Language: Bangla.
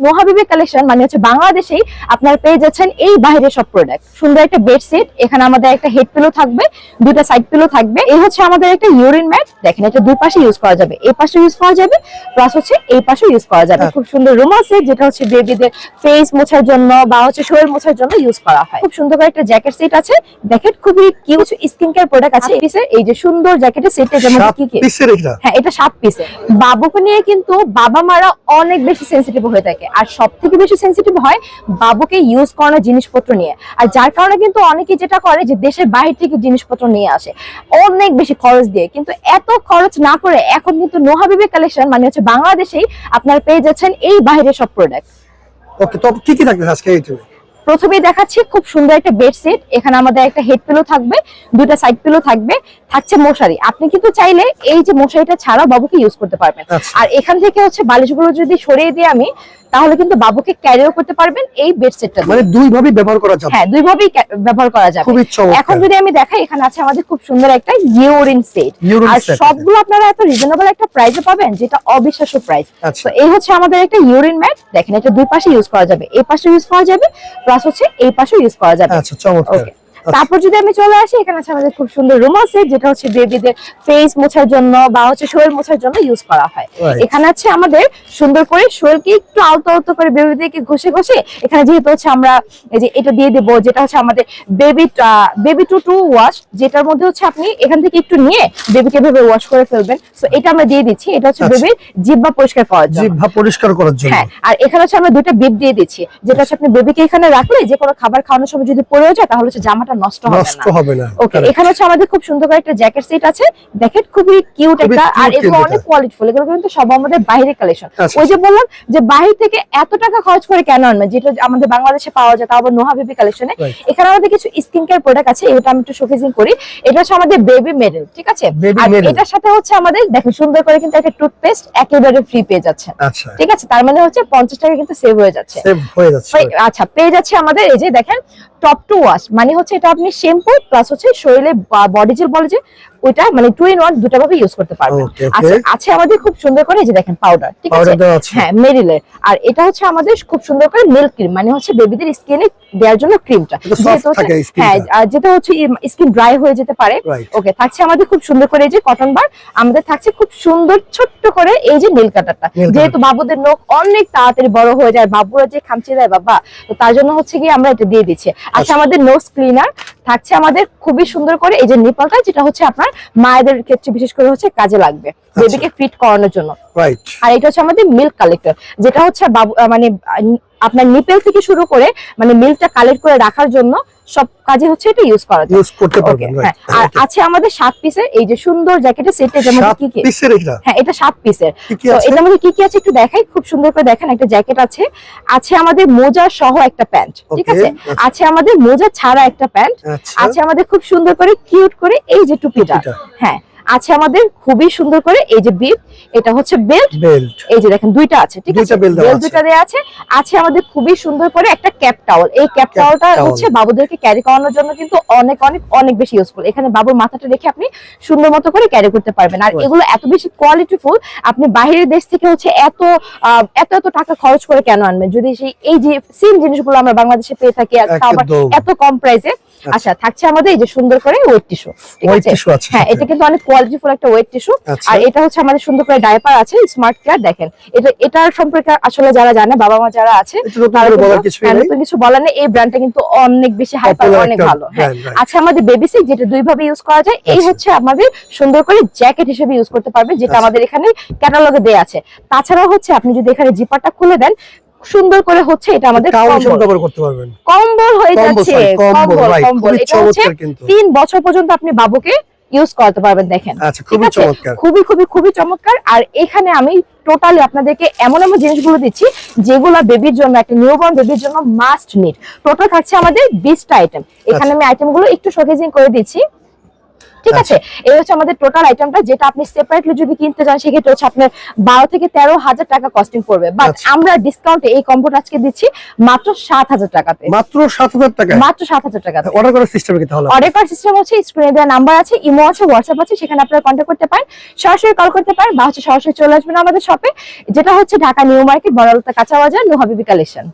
নোহাবিবি কালেকশন মানে হচ্ছে বাংলাদেশেই আপনারা পেয়ে যাচ্ছেন এই বাইরের সব প্রোডাক্ট সুন্দর একটা বেডশিট এখানে আমাদের একটা হেড পিলো থাকবে দুটা সাইড পিলো থাকবে। এই হচ্ছে আমাদের একটা ইউরিন ম্যাট দেখেন এটা দুই পাশে ইউজ করা যাবে এই পাশে ইউজ করা যাবে প্লাস হচ্ছে এই পাশে ইউজ করা যাবে। হ্যাঁ। খুব সুন্দর রুম আছে যেটা হচ্ছে বেবিদের ফেস মোছার জন্য বা হচ্ছে শরীর মোছার জন্য ইউজ করা হয়। খুব সুন্দর করে একটা জ্যাকেট সেট আছে দেখেন খুবই কিউট স্কিন কেয়ার প্রোডাক্ট আছে এই পিসের এই যে সুন্দর জ্যাকেটের সেটটা যেমন কি কি পিসের হ্যাঁ এটা সাত পিসে বাবুকে নিয়ে কিন্তু বাবা মারা অনেক বেশি সেন্সিটিভ হয়ে থাকে। আর সব থেকে বেশি সেন্সিটিভ হয় বাবুকে ইউজ করানোর জিনিসপত্র নিয়ে। আর যার কারণে কিন্তু অনেকে যেটা করে যে দেশের বাইরে থেকে জিনিসপত্র নিয়ে আসে। অনেক বেশি খরচ দিয়ে। কিন্তু এত খরচ না করে এখন কিন্তু নোহাবিবি কালেকশন মানে হচ্ছে বাংলাদেশেই আপনারা পেয়ে যাচ্ছেন এই বাইরের সব প্রোডাক্ট ওকে তো কি কি থাকবে আজকে এইটাতে প্রথমে দেখাচ্ছি খুব সুন্দর একটা বেডশিট এখানে আমাদের একটা হেড পিলো থাকবে দুটা সাইড পিলো থাকবে থাকছে মশারি। আপনি কিন্তু চাইলে এই যে মশারিটা ছাড়াও বাবুকে ইউজ করতে পারবেন। আচ্ছা। আর এখান থেকে হচ্ছে বালিশগুলো যদি সরিয়ে দিয়ে আমি তাহলে কিন্তু বাবুকে ক্যারিও করতে পারবেন এই বেডশিটটা মানে দুই ভাবে ব্যবহার করা যাবে। হ্যাঁ দুই ভাবেই ব্যবহার করা যাবে। এখন যদি আমি দেখাই এখানে আছে আমাদের খুব সুন্দর একটা ইউরিন সেট আর সবগুলো আপনারা এত রিজনেবল একটা প্রাইসে পাবেন যেটা অবিশ্বাস্য প্রাইস আচ্ছা। তো এই হচ্ছে আমাদের একটা ইউরিন ম্যাট দেখেন এটা দুই পাশে ইউজ করা যাবে। এই পাশে ইউজ করা যাবে প্লাস হচ্ছে এই পাশে ইউজ করা যাবে। আচ্ছা চমৎকার। ওকে তারপর যদি আমি চলে আসি এখানে আছে আমাদের খুব সুন্দর রুম আছে যেটা হচ্ছে বেবিদের ফেস মোছার জন্য বা হচ্ছে শরীর মোছার জন্য ইউজ করা হয়। এখানে আছে আমাদের সুন্দর করে শরীরকে একটু আলতো আলতো করে বেবিদেরকে ঘষে ঘষে এখানে যেহেতু হচ্ছে আমরা এই যে এটা দিয়ে দেবো যেটা হচ্ছে আমাদের baby baby to toe wash যেটার মধ্যে হচ্ছে আপনি এখান থেকে একটু নিয়ে বেবিকে ভেবে ওয়াশ করে ফেলবেন। তো এটা আমরা দিয়ে দিচ্ছি এটা হচ্ছে আচ্ছা। বেবির জিব্বা পরিষ্কার করার জন্য। জিহ্বা পরিষ্কার করার জন্য। হ্যাঁ আর এখানে হচ্ছে আমরা দুটো বিপ দিয়ে দিচ্ছি যেটা হচ্ছে আপনি বেবিকে এখানে রাখলে যে কোনো খাবার খাওয়ানোর সময় যদি পড়েও যায় তাহলে হচ্ছে জামাটা নষ্ট হবে নষ্ট হবে না ওকে এখানে হচ্ছে আমাদের খুব সুন্দর একটা জ্যাকেট সেট আছে। দেখেন খুবই কিউট একটা আর এগুলো অনেক এটা। কোয়ালিটিফুল এগুলো কিন্তু সব আমাদের বাইরের কালেকশন ওই যে বললাম যে বাইরে থেকে এত টাকা খরচ করে কেন আনবে? যেটা আমাদের বাংলাদেশে পাওয়া যায় তাও আবার নোহা বেবি কালেকশনে এখানে আমাদের কিছু স্কিন কেয়ার প্রোডাক্ট আছে এটা আমি একটু শোকেজিং করি। এটা হচ্ছে আমাদের বেবি মেডেল ঠিক আছে? আর এটার সাথে হচ্ছে আমাদের দেখেন সুন্দর করে কিন্তু একটা টুথপেস্ট একেবারে ফ্রি পেয়ে যাচ্ছেন আচ্ছা। ঠিক আছে? তার মানে হচ্ছে পঞ্চাশ টাকা কিন্তু সেভ হয়ে যাচ্ছে। যাচ্ছে আচ্ছা পেয়ে যাচ্ছে আমাদের এই যে দেখেন টপ টু ওয়াশ মানে হচ্ছে এটা আপনি শ্যাম্পু প্লাস হচ্ছে শরীরে বডি জেল বলে যে ওইটা মানে টু ইন ওয়ান দুটা ভাবে ইউজ করতে পারবেন. আচ্ছা আছে আমাদের খুব সুন্দর করে যে দেখেন পাউডার ঠিক আছে। হ্যাঁ মেরিলের আর এটা হচ্ছে আমাদের খুব সুন্দর করে মিল্ক ক্রিম মানে হচ্ছে বেবিদের স্কিনে দেওয়ার জন্য ক্রিমটা। হ্যাঁ যেটা হচ্ছে স্কিন ড্রাই হয়ে যেতে পারে। ওকে থাকছে আমাদের খুব সুন্দর করে এই যে কটন বার আমাদের থাকছে খুব সুন্দর ছোট্ট করে এই যে নীল কাটারটা যেহেতু বাবুদের নখ অনেক তাড়াতাড়ি বড় হয়ে যায় বাবুরা যে খামচে দেয় বাবা তো তার জন্য হচ্ছে কি আমরা এটা দিয়ে দিচ্ছি। আচ্ছা আমাদের নোজ ক্লিনার থাকছে আমাদের খুবই সুন্দর করে এই যে নিপলটা যেটা হচ্ছে আপনার মায়েদের ক্ষেত্রে বিশেষ করে হচ্ছে কাজে লাগবে বেবিকে ফিট করানোর জন্য। আর এটা হচ্ছে আমাদের মিল্ক কালেক্টর যেটা হচ্ছে বাবু মানে আপনার নিপেল থেকে শুরু করে মানে মিল্কটা কালেক্ট করে রাখার জন্য সব কাজে হচ্ছে এটা ইউজ করা যায়। ইউজ করতে পারবেন হ্যাঁ আর আছে আমাদের সাত পিসের এই যে সুন্দর জ্যাকেটের সেট এটা মধ্যে কি কি? পিসের এটা? হ্যাঁ এটা সাত পিসের কি কি তো? এটার মধ্যে কি কি আছে একটু দেখাই খুব সুন্দর করে দেখেন একটা জ্যাকেট আছে। আছে আমাদের মোজা সহ একটা প্যান্ট ঠিক আছে? আচ্ছা। আছে আমাদের মোজা ছাড়া একটা প্যান্ট আচ্ছা। আছে আমাদের খুব সুন্দর করে কিউট করে এই যে টুপিটা। হ্যাঁ আছে আমাদের খুবই সুন্দর করে এই যে বিপ এটা হচ্ছে বেল্ট বেল্ট এই যে দেখেন দুইটা আছে ঠিক আছে? বেল্ট। দুইটা দেওয়া আছে আছে আমাদের খুবই সুন্দর করে একটা ক্যাপ টাওয়াল এই ক্যাপ টাওয়ালটা হচ্ছে বাবুদেরকে ক্যারি করানোর জন্য কিন্তু অনেক অনেক অনেক বেশি ইউজফুল এখানে বাবুর মাথাটা রেখে আপনি সুন্দর মতো করে ক্যারি করতে পারবেন। আর এগুলো এত বেশি কোয়ালিটিফুল আপনি বাইরের দেশ থেকে হচ্ছে এত এত এত টাকা খরচ করে কেন আনবেন? যদি সেই এই যে সেম জিনিসগুলো আমরা বাংলাদেশে পেয়ে থাকি। এত কম প্রাইসে আচ্ছা। থাকছে আমাদের এই যে সুন্দর করে ওয়েট টিস্যু হ্যাঁ এটা কিন্তু অনেক কোয়ালিটিফুল একটা ওয়েট টিস্যু আচ্ছা। আর এটা হচ্ছে আমাদের সুন্দর করে ডায়াপার আছে স্মার্ট কেয়ার দেখেন। এটা এটার সম্পর্কে আসলে যারা জানে বাবা মা যারা আছে নতুন হ্যাঁ। নতুন কিছু বলার নেই। এই ব্র্যান্ডটা কিন্তু অনেক বেশি হাইপার অনেক ভালো। হ্যাঁ আচ্ছা আমাদের বেবি সিক যেটা দুই ভাবে ইউজ করা যায় এই আচ্ছা। হচ্ছে আমাদের সুন্দর করে জ্যাকেট হিসেবে ইউজ করতে পারবেন যেটা আচ্ছা। আমাদের এখানে ক্যাটালগে দেয়া আছে। তাছাড়াও হচ্ছে আপনি যদি এখানে জিপারটা খুলে দেন সুন্দর করে হচ্ছে এটা আমাদের কম্বল। করতে পারবেন কম্বল হয়ে যাচ্ছে কম্বল, এটা হচ্ছে বছর পর্যন্ত আপনি বাবুকে ইউজ করতে পারবেন দেখেন। আচ্ছা, খুবই? চমৎকার। খুবই খুবই খুবই চমৎকার। আর এখানে আমি টোটালি আপনাদেরকে এমন এমন জিনিসগুলো দিচ্ছি যেগুলো বেবির জন্য একটা নিউবর্ন বেবির জন্য মাস্ট নিড টোটাল থাকছে আমাদের বিশটা আইটেম এখানে আচ্ছা। আমি আইটেমগুলো একটু শোকেজিং করে দিচ্ছি। ঠিক আচ্ছা। আছে এই হচ্ছে আমাদের টোটাল আইটেমটা যেটা আপনি সেপারেটলি যদি কিনতে চান সেক্ষেত্রে হচ্ছে আপনার বারো থেকে তেরো হাজার টাকা কস্টিং পড়বে। বাট আচ্ছা। আমরা ডিসকাউন্টে এই কম্বোটা আজকে দিচ্ছি মাত্র সাত হাজার টাকাতে। মাত্র সাত হাজার টাকায়? মাত্র সাত হাজার টাকাতে। অর্ডার করার সিস্টেম কি তাহলে? অর্ডার করার সিস্টেম হচ্ছে স্ক্রিনে দেওয়া নাম্বার আছে ইমো আছে হোয়াটসঅ্যাপ আছে সেখানে আপনারা কন্ট্যাক্ট করতে পারেন। সরাসরি কল করতে পারেন বা হচ্ছে সরাসরি চলে আসবেন আমাদের শপে যেটা হচ্ছে ঢাকা নিউ মার্কেট বড়ালতা কাঁচা বাজার নুহাবিবি কালেকশন